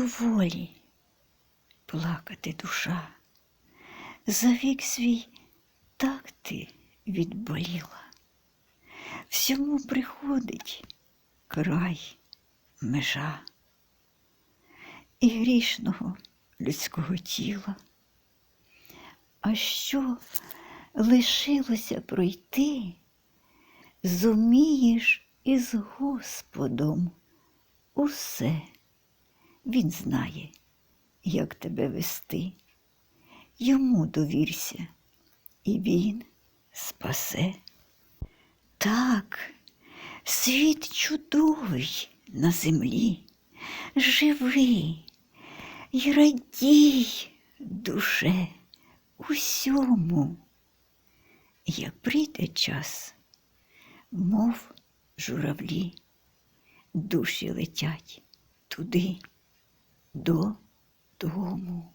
доволі плакати душа. За вік свій так ти відболіла. Всьому приходить край, межа і грішного людського тіла. А що лишилося пройти, зумієш із Господом усе. Він знає, як тебе вести. Йому довірся, і він спасе. Так, світ чудовий на землі, живи й радій, душе, усьому. Як прийде час, мов журавлі, душі летять туди, додому.